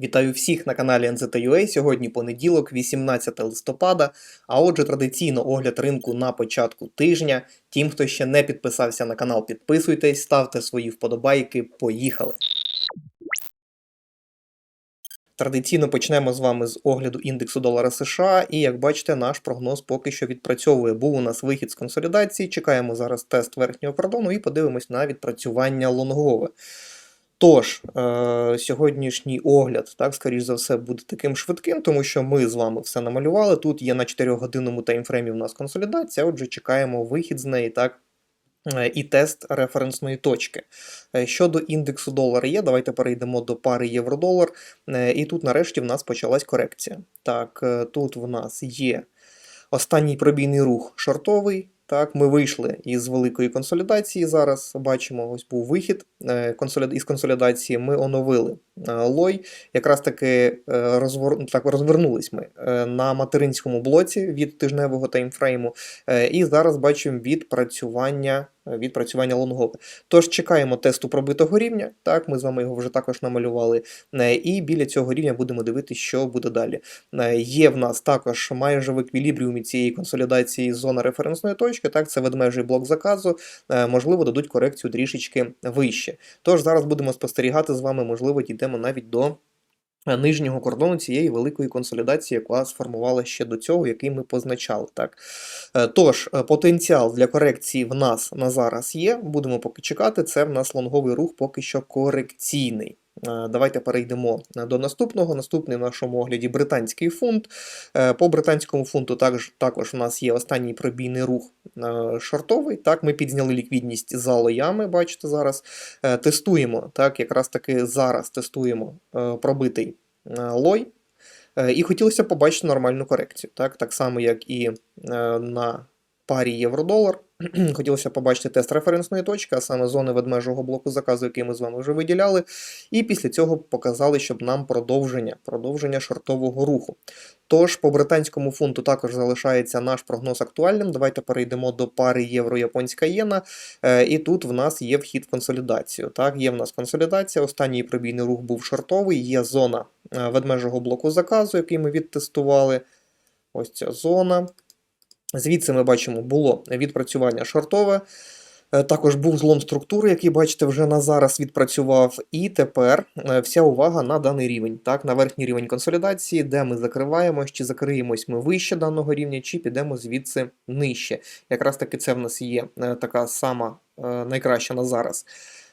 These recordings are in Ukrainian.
Вітаю всіх на каналі NZTUA. Сьогодні понеділок, 18 листопада. А отже, традиційно огляд ринку на початку тижня. Тим, хто ще не підписався на канал, підписуйтесь, ставте свої вподобайки. Поїхали! Традиційно почнемо з вами з огляду індексу долара США. І як бачите, наш прогноз поки що відпрацьовує. Був у нас вихід з консолідації. Чекаємо зараз тест верхнього кордону і подивимось на відпрацювання лонгове. Тож, е, сьогоднішній огляд, так, скоріш за все, буде таким швидким, тому що ми з вами все намалювали. Тут є на 4-годинному таймфреймі у нас консолідація, отже, чекаємо вихід з неї, так, е, і тест референсної точки. Е, Щодо індексу долара є, давайте перейдемо до пари євро-долар. Е, І тут нарешті в нас почалась корекція. Так, тут в нас є останній пробійний рух шортовий. Так, ми вийшли із великої консолідації. Зараз бачимо, ось був вихід е, із консолідації. Ми оновили е, лой. Якраз таки е, розвор... так, розвернулись ми на материнському блоці від тижневого таймфрейму. І зараз бачимо відпрацювання, відпрацювання лонгове. Тож чекаємо тесту пробитого рівня. Так, ми з вами його вже також намалювали. Е, І біля цього рівня будемо дивитися, що буде далі. Е, Є в нас також майже в еквілібріумі цієї консолідації зона референсної точки. Так, це ведмежий блок заказу. Е, Можливо, дадуть корекцію трішечки вище. Тож зараз будемо спостерігати з вами, можливо, дійдемо навіть до. Е, Нижнього кордону цієї великої консолідації, яка сформувала ще до цього, який ми позначали. Так. Е, Тож, е, потенціал для корекції в нас на зараз є. Будемо поки чекати. Це в нас лонговий рух поки що корекційний. Е, Давайте перейдемо до наступного. Наступний в нашому огляді британський фунт. Е, По британському фунту також, також у нас є останній пробійний рух е, шортовий. Так, ми підзняли ліквідність за лоями, бачите зараз. Тестуємо, так, якраз таки зараз тестуємо пробитий лой. І хотілося побачити нормальну корекцію. Так, так само, як і на парі євро-долар. Хотілося побачити тест референсної точки, а саме зони ведмежого блоку заказу, який ми з вами вже виділяли. І після цього показали, щоб нам продовження, продовження шортового руху. Тож по британському фунту також залишається наш прогноз актуальним. Давайте перейдемо до пари євро-японська єна. Е, І тут в нас є вхід в консолідацію. Так, є в нас консолідація. Останній пробійний рух був шортовий, є зона е, ведмежого блоку заказу, який ми відтестували. Ось ця зона. Звідси ми бачимо, було відпрацювання шортове. Е, Також був злом структури, який, бачите, вже на зараз відпрацював. І тепер е, вся увага на даний рівень, так, на верхній рівень консолідації, де ми закриваємось, чи закриємось ми вище даного рівня, чи підемо звідси нижче. Якраз таки це в нас є е, така сама найкраща на зараз.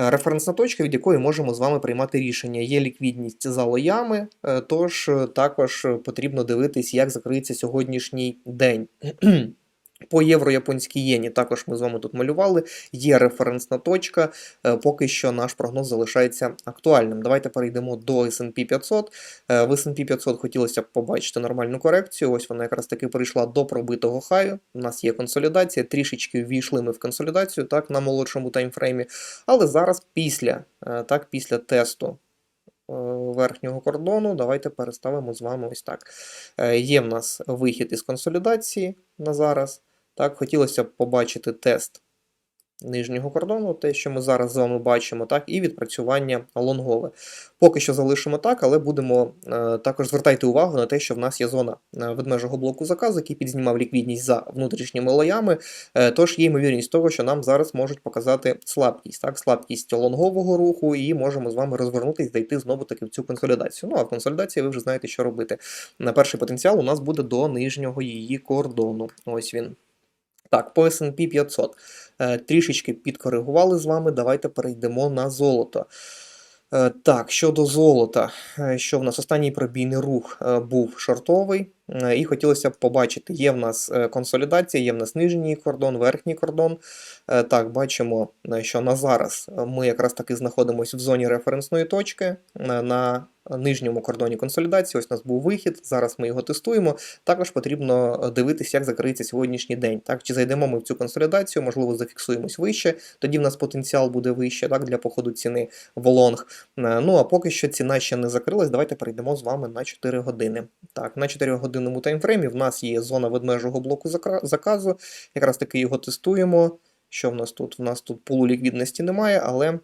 Е, Референсна точка, від якої можемо з вами приймати рішення. Є ліквідність за лоями, е, тож е, також потрібно дивитись, як закриється сьогоднішній день. По євро-японській єні також ми з вами тут малювали. Є референсна точка. Е, Поки що наш прогноз залишається актуальним. Давайте перейдемо до S&P 500. Е, В S&P 500 хотілося б побачити нормальну корекцію. Ось вона якраз таки прийшла до пробитого хаю. У нас є консолідація. Трішечки ввійшли ми в консолідацію так, на молодшому таймфреймі. Але зараз після, е, так, після тесту верхнього кордону, давайте переставимо з вами ось так. Є в нас вихід із консолідації на зараз. Так, хотілося б побачити тест нижнього кордону, те, що ми зараз з вами бачимо, так, і відпрацювання лонгове. Поки що залишимо так, але будемо е, також звертайте увагу на те, що в нас є зона е, ведмежого блоку заказу, який підзнімав ліквідність за внутрішніми лоями. Е, тож є ймовірність того, що нам зараз можуть показати слабкість, так, слабкість лонгового руху, і можемо з вами розвернутися, дійти знову таки в цю консолідацію. Ну а в консолідації ви вже знаєте, що робити. На перший потенціал у нас буде до нижнього її кордону. Ось він. Так, по S&P 500 е, трішечки підкоригували з вами. Давайте перейдемо на золото. Е, Так, щодо золота, е, що в нас останній пробійний рух був шортовий, і хотілося б побачити, є в нас е, консолідація, є в нас нижній кордон, верхній кордон. Е, Так, бачимо, е, що на зараз е, ми якраз таки знаходимося в зоні референсної точки е, на нижньому кордоні консолідації. Ось у нас був вихід, зараз ми його тестуємо. Також потрібно е, дивитися, як закриється сьогоднішній день. Так, чи зайдемо ми в цю консолідацію, можливо, зафіксуємось вище, тоді в нас потенціал буде вище так, для походу ціни в лонг. Е, Ну а поки що ціна ще не закрилась, давайте перейдемо з вами на 4 години. Так, на 4 годинному таймфреймі в нас є зона ведмежого блоку заказу. Якраз таки його тестуємо. Що в нас тут? В нас тут пулу ліквідності немає, але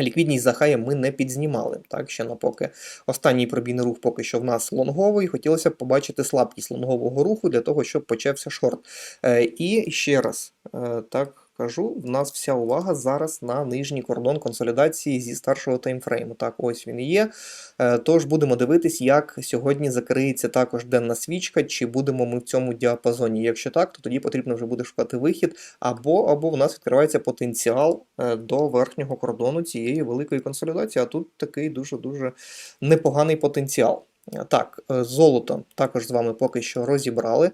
Ліквідність за хаєм ми не підзнімали, так, ще на поки. Останній пробійний рух поки що в нас лонговий. Хотілося б побачити слабкість лонгового руху для того, щоб почався шорт. Е, і ще раз, е, так кажу, в нас вся увага зараз на нижній кордон консолідації зі старшого таймфрейму. Так, ось він є. Е, тож будемо дивитись, як сьогодні закриється також денна свічка, чи будемо ми в цьому діапазоні. Якщо так, то тоді потрібно вже буде шукати вихід, або, або в нас відкривається потенціал е, до верхнього кордону цієї великої консолідації. А тут такий дуже-дуже непоганий потенціал. Е, Так, золото також з вами поки що розібрали.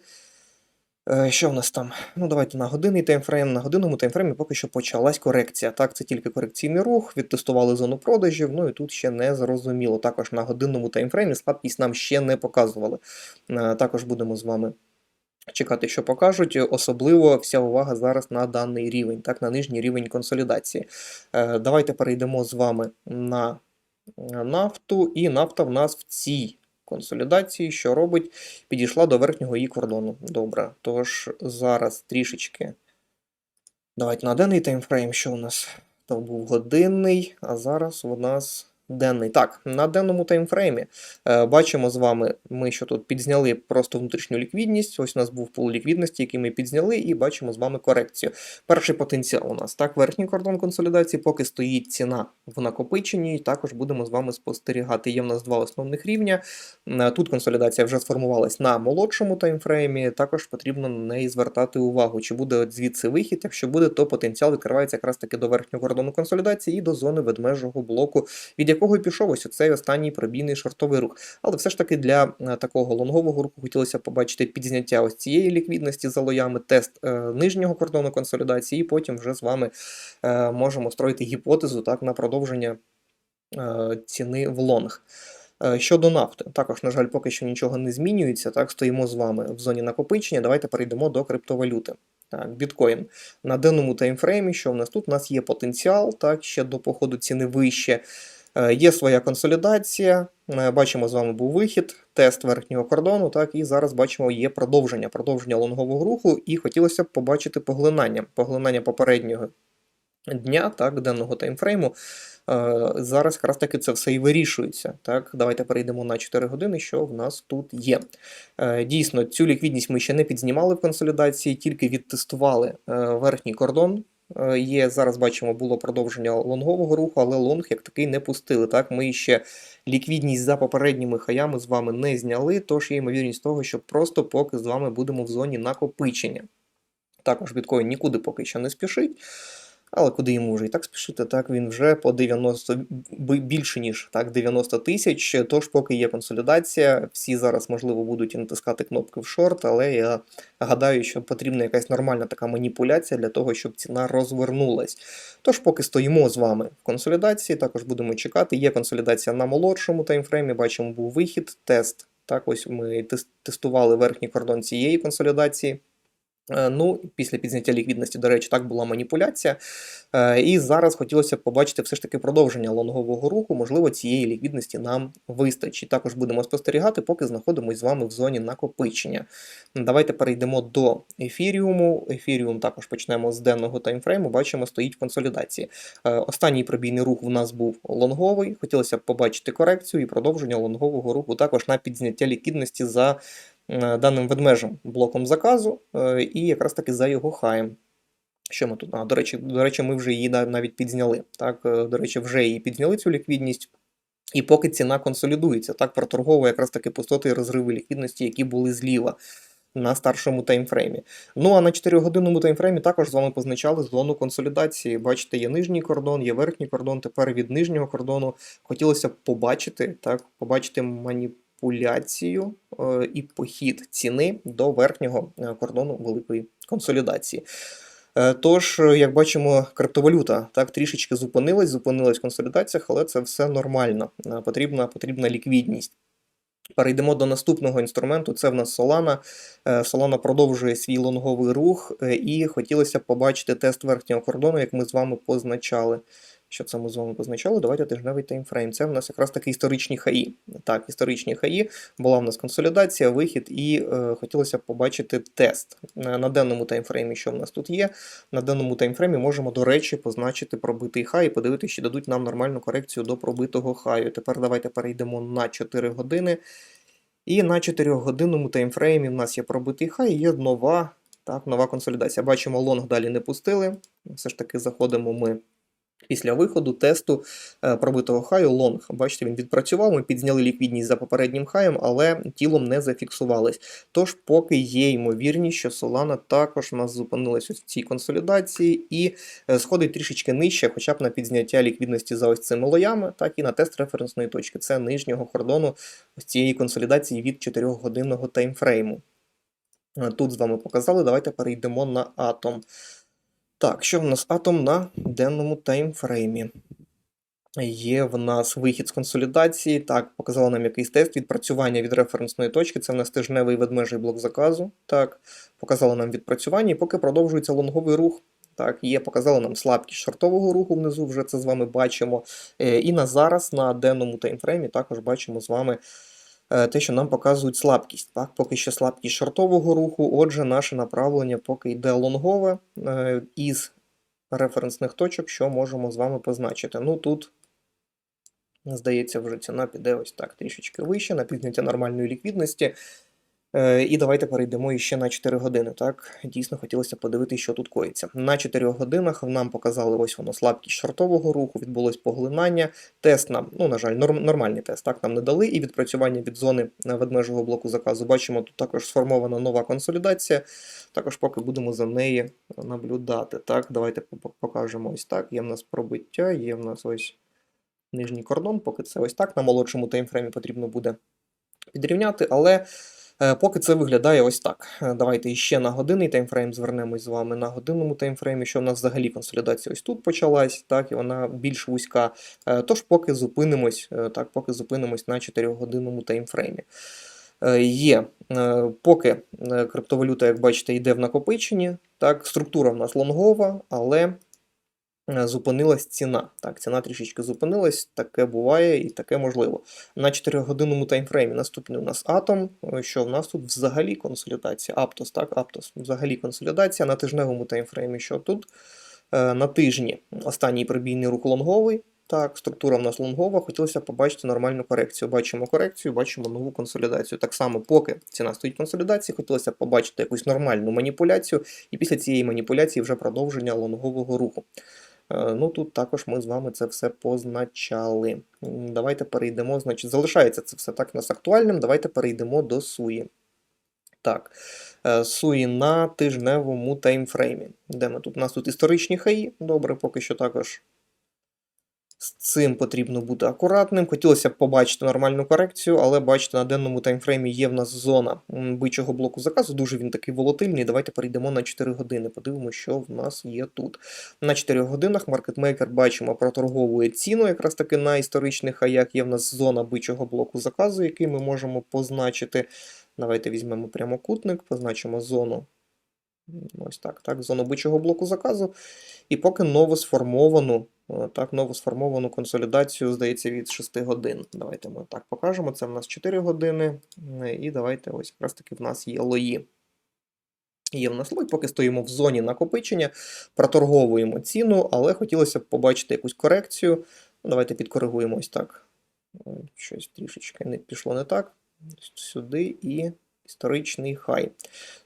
Е, Що в нас там? Ну, давайте на годинний таймфрейм. На годинному таймфреймі поки що почалась корекція. Так, це тільки корекційний рух, відтестували зону продажів, ну і тут ще не зрозуміло. Також на годинному таймфреймі слабкість нам ще не показували. Е, Також будемо з вами чекати, що покажуть. Особливо вся увага зараз на даний рівень, так, на нижній рівень консолідації. Е, Давайте перейдемо з вами на нафту, і нафта в нас в цій консолідації, що робить, підійшла до верхнього її кордону. Добре. Тож зараз трішечки. Давайте на денний таймфрейм, що у нас? там був годинний, а зараз у нас денний. Так, на денному таймфреймі е, бачимо з вами, ми що тут підзняли просто внутрішню ліквідність. Ось у нас був пул ліквідності, який ми підзняли, і бачимо з вами корекцію. Перший потенціал у нас так, верхній кордон консолідації, поки стоїть ціна в накопиченні, і також будемо з вами спостерігати. Є в нас два основних рівня. Е, Тут консолідація вже сформувалась на молодшому таймфреймі. Також потрібно на неї звертати увагу, чи буде звідси вихід. Якщо буде, то потенціал відкривається якраз таки до верхнього кордону консолідації і до зони ведмежого блоку, від якого і пішов ось цей останній пробійний шортовий рух. Але все ж таки для е, такого лонгового руху хотілося побачити підзняття ось цієї ліквідності за лоями, тест е, нижнього кордону консолідації, і потім вже з вами е, можемо строїти гіпотезу так на продовження ціни в лонг. Щодо нафти, також, на жаль, поки що нічого не змінюється. Так, стоїмо з вами в зоні накопичення. Давайте перейдемо до криптовалюти. Так, біткоін на денному таймфреймі, що в нас тут? У нас є потенціал, так, ще до походу ціни вище. Е, Є своя консолідація. Е, Бачимо, з вами був вихід, тест верхнього кордону. Так, і зараз бачимо, є продовження, продовження лонгового руху, і хотілося б побачити поглинання, поглинання попереднього дня, так, денного таймфрейму. Е, Зараз якраз таки це все і вирішується. Так, давайте перейдемо на 4 години, що в нас тут є. Дійсно, цю ліквідність ми ще не підзнімали в консолідації, тільки відтестували верхній кордон. Е, Є зараз бачимо, було продовження лонгового руху, але лонг як такий не пустили. Так, ми ще ліквідність за попередніми хаями з вами не зняли, тож є ймовірність того, що просто поки з вами будемо в зоні накопичення. Також біткоін нікуди поки що не спішить. Але куди йому вже і так спішити, так він вже по 90 більше ніж так 90 тисяч. Тож, поки є консолідація, всі зараз можливо будуть натискати кнопки в шорт, але я гадаю, що потрібна якась нормальна така маніпуляція для того, щоб ціна розвернулась. Тож, поки стоїмо з вами в консолідації, також будемо чекати. Є консолідація на молодшому таймфреймі. Бачимо, був вихід, тест. Так, ось ми тестували верхній кордон цієї консолідації. Е, Ну, після підзняття ліквідності, до речі, так була маніпуляція. Е, І зараз хотілося б побачити все ж таки продовження лонгового руху. Можливо, цієї ліквідності нам вистачить. Також будемо спостерігати, поки знаходимося з вами в зоні накопичення. Давайте перейдемо до ефіріуму. Ефіріум також почнемо з денного таймфрейму. Бачимо, стоїть в консолідації. Е, Останній пробійний рух в нас був лонговий. Хотілося б побачити корекцію і продовження лонгового руху також на підзняття ліквідності за даним ведмежим блоком заказу е, і якраз таки за його хаєм. Що ми тут? А, до речі, до речі, ми вже її навіть підзняли. Так, е, до речі, вже її підзняли цю ліквідність. І поки ціна консолідується, так проторговує якраз таки пустоти і розриви ліквідності, які були зліва на старшому таймфреймі. Ну а на 4-годинному таймфреймі також з вами позначали зону консолідації. Бачите, є нижній кордон, є верхній кордон. Тепер від нижнього кордону хотілося побачити, так, побачити маніпуляцію е, і похід ціни до верхнього е, кордону великої консолідації. Е, Тож, як бачимо, криптовалюта так трішечки зупинилась, зупинилась в консолідаціях, але це все нормально. Потрібна, потрібна ліквідність. Перейдемо до наступного інструменту. Це в нас Solana. Solana продовжує свій лонговий рух, і хотілося б побачити тест верхнього кордону, як ми з вами позначали. Що це ми з вами позначали? Давайте тижневий таймфрейм. Це в нас якраз таки історичні хаї. Так, історичні хаї. Була в нас консолідація, вихід, і е, хотілося б побачити тест. Е, На денному таймфреймі, що в нас тут є. На денному таймфреймі можемо, до речі, позначити пробитий хай і подивитися, чи дадуть нам нормальну корекцію до пробитого хаю. Тепер давайте перейдемо на 4 години. І на 4-годинному таймфреймі в нас є пробитий хай, і є нова, так, нова консолідація. Бачимо, лонг далі не пустили. Все ж таки заходимо ми після виходу тесту е, пробитого хаю лонг. Бачите, він відпрацював, ми підзняли ліквідність за попереднім хаєм, але тілом не зафіксувались. Тож, поки є ймовірність, що Solana також у нас зупинилась в цій консолідації і е, сходить трішечки нижче, хоча б на підзняття ліквідності за ось цими лоями, так і на тест референсної точки. Це нижнього кордону ось цієї консолідації від 4-годинного таймфрейму. Е, Тут з вами показали. Давайте перейдемо на атом. Так, що в нас атом на денному таймфреймі? Є в нас вихід з консолідації. Так, показало нам якийсь тест відпрацювання від референсної точки. Це в нас тижневий ведмежий блок заказу. Так, показало нам відпрацювання, і поки продовжується лонговий рух. Так, є, показало нам слабкість шортового руху внизу, вже це з вами бачимо. Е, І на зараз на денному таймфреймі також бачимо з вами те, що нам показують слабкість. Так, поки що слабкість шортового руху. Отже, наше направлення поки йде лонгове е, із референсних точок, що можемо з вами позначити. Ну тут, здається, вже ціна піде ось так трішечки вище, на підняття нормальної ліквідності. Е, І давайте перейдемо іще на 4 години. Так, дійсно хотілося подивитися, що тут коїться. На 4 годинах нам показали ось воно слабкість шортового руху, відбулось поглинання. Тест нам, ну на жаль, норм, нормальний тест так нам не дали. І відпрацювання від зони е, ведмежого блоку заказу. Бачимо, тут також сформована нова консолідація. Також поки будемо за неї наблюдати. Так, давайте покажемо ось так. Є в нас пробиття, є в нас ось нижній кордон. Поки це ось так. На молодшому таймфреймі потрібно буде підрівняти, але. Е, Поки це виглядає ось так. Е, Давайте іще на годинний таймфрейм звернемось з вами на годинному таймфреймі, що в нас взагалі консолідація ось тут почалась, так, і вона більш вузька. Е, Тож поки зупинимось, так, поки зупинимось на 4-годинному таймфреймі. Є, поки криптовалюта, як бачите, йде в накопиченні, так, структура в нас лонгова, але зупинилась ціна. Так, ціна трішечки зупинилась, таке буває і таке можливо. На 4-годинному таймфреймі наступний у нас атом, е, що в нас тут взагалі консолідація. Аптос, так, Аптос, взагалі консолідація. На тижневому таймфреймі, що тут Е, на тижні останній пробійний рух лонговий. Так, структура в нас лонгова. Хотілося побачити нормальну корекцію. Бачимо корекцію, бачимо нову консолідацію. Так само, поки ціна стоїть в консолідації, хотілося побачити якусь нормальну маніпуляцію, і після цієї маніпуляції вже продовження лонгового руху. Е, Ну тут також ми з вами це все позначали. Давайте перейдемо. Значить, залишається це все так у нас актуальним. Давайте перейдемо до суї. Так, е, суї на тижневому таймфреймі. Де ми тут? У нас тут історичні хаї. Добре, поки що також з цим потрібно бути акуратним. Хотілося б побачити нормальну корекцію, але бачите, на денному таймфреймі є в нас зона бичого блоку заказу. Дуже він такий волатильний. Давайте перейдемо на 4 години. Подивимося, що в нас є тут. На 4 годинах маркетмейкер бачимо проторговує ціну, якраз таки на історичних хаях. Є в нас зона бичого блоку заказу, який ми можемо позначити. Давайте візьмемо прямокутник, позначимо зону. Ось так, так, зону бичого блоку заказу. І поки новосформовану, так, новосформовану консолідацію, здається, від 6 годин. Давайте ми так покажемо. Це в нас 4 години. Е, І давайте ось якраз таки в нас є лої. Є в нас лой, поки стоїмо в зоні накопичення, проторговуємо ціну, але хотілося б побачити якусь корекцію. Ну, давайте підкоригуємо ось так. Е, Щось трішечки не пішло не так. Сюди і історичний хай.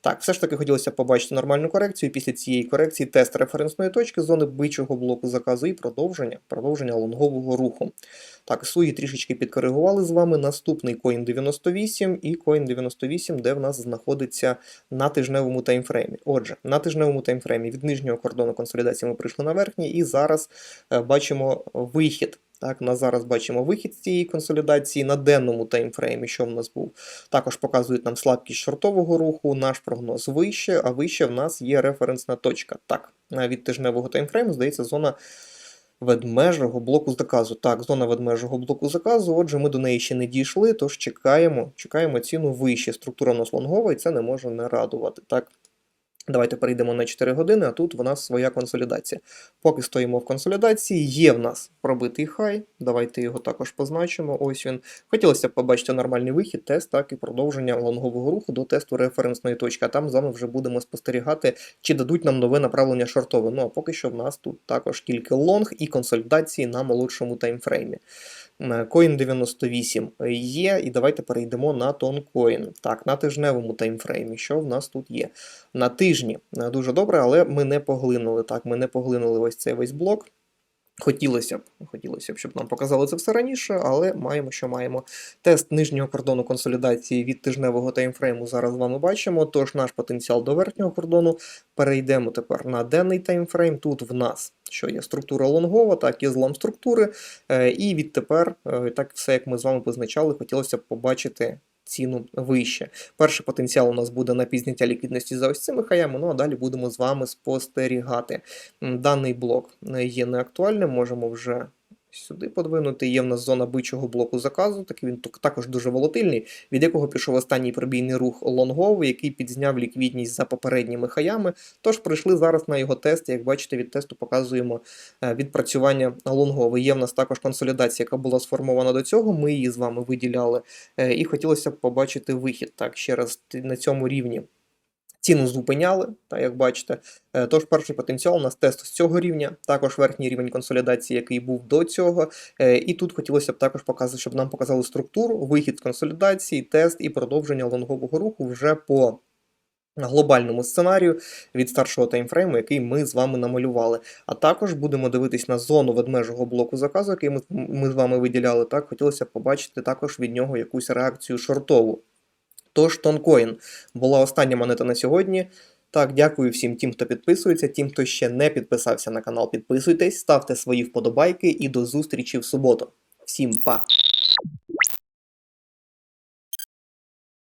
Так, все ж таки хотілося побачити нормальну корекцію. Після цієї корекції тест референсної точки зони бичого блоку заказу і продовження, продовження лонгового руху. Так, суї трішечки підкоригували з вами. Наступний Coin 98 і Coin 98, де в нас знаходиться на тижневому таймфреймі. Отже, на тижневому таймфреймі від нижнього кордону консолідації ми прийшли на верхній, і зараз е, бачимо вихід. Так, на зараз бачимо вихід з цієї консолідації на денному таймфреймі, що в нас був. Також показують нам слабкість шортового руху, наш прогноз вище, а вище в нас є референсна точка. Так, від тижневого таймфрейму, здається, зона ведмежого блоку заказу. Так, зона ведмежого блоку заказу, отже, ми до неї ще не дійшли, тож чекаємо, чекаємо ціну вище. Структура у нас лонгова, і це не може не радувати. Так, Давайте перейдемо на 4 години, а тут в нас своя консолідація. Поки стоїмо в консолідації, є в нас пробитий хай. Давайте його також позначимо. Ось він. Хотілося б побачити нормальний вихід, тест, так і продовження лонгового руху до тесту референсної точки. А там з вами вже будемо спостерігати, чи дадуть нам нове направлення шортове. Ну а поки що в нас тут також тільки лонг і консолідації на молодшому таймфреймі. Coin 98 є, і давайте перейдемо на тонкоін. Так, на тижневому таймфреймі. Що в нас тут є? На тижні Е, дуже добре, але ми не поглинули. Так, ми не поглинули ось цей весь блок. Хотілося б, хотілося б, щоб нам показали це все раніше, але маємо, що маємо. Тест нижнього кордону консолідації від тижневого таймфрейму зараз з вами бачимо. Тож наш потенціал до верхнього кордону. Перейдемо тепер на денний таймфрейм. Тут в нас що є структура лонгова, так і злом структури. Е, І відтепер, е, так все як ми з вами позначали, хотілося б побачити. Ціну вище. Перший потенціал у нас буде на пізняття ліквідності за ось цими хаями, ну а далі будемо з вами спостерігати. Даний блок е, є неактуальним, можемо вже сюди подвинути. Є в нас зона бичого блоку заказу, такий він також дуже волатильний, від якого пішов останній пробійний рух лонговий, який підзняв ліквідність за попередніми хаями. Тож прийшли зараз на його тест. Як бачите, від тесту показуємо е, відпрацювання лонгове. Є в нас також консолідація, яка була сформована до цього. Ми її з вами виділяли, е, і хотілося б побачити вихід. Так, ще раз на цьому рівні. Ціну зупиняли, так як бачите. Е, Тож перший потенціал у нас тест з цього рівня, також верхній рівень консолідації, який був до цього. Е, І тут хотілося б також показати, щоб нам показали структуру, вихід з консолідації, тест і продовження лонгового руху вже по глобальному сценарію від старшого таймфрейму, який ми з вами намалювали. А також будемо дивитись на зону ведмежого блоку заказу, який ми, ми з вами виділяли. Так, хотілося б побачити також від нього якусь реакцію шортову. Тож тонкоін була остання монета на сьогодні. Так, дякую всім тим, хто підписується, тим, хто ще не підписався на канал, підписуйтесь, ставте свої вподобайки і до зустрічі в суботу. Всім па!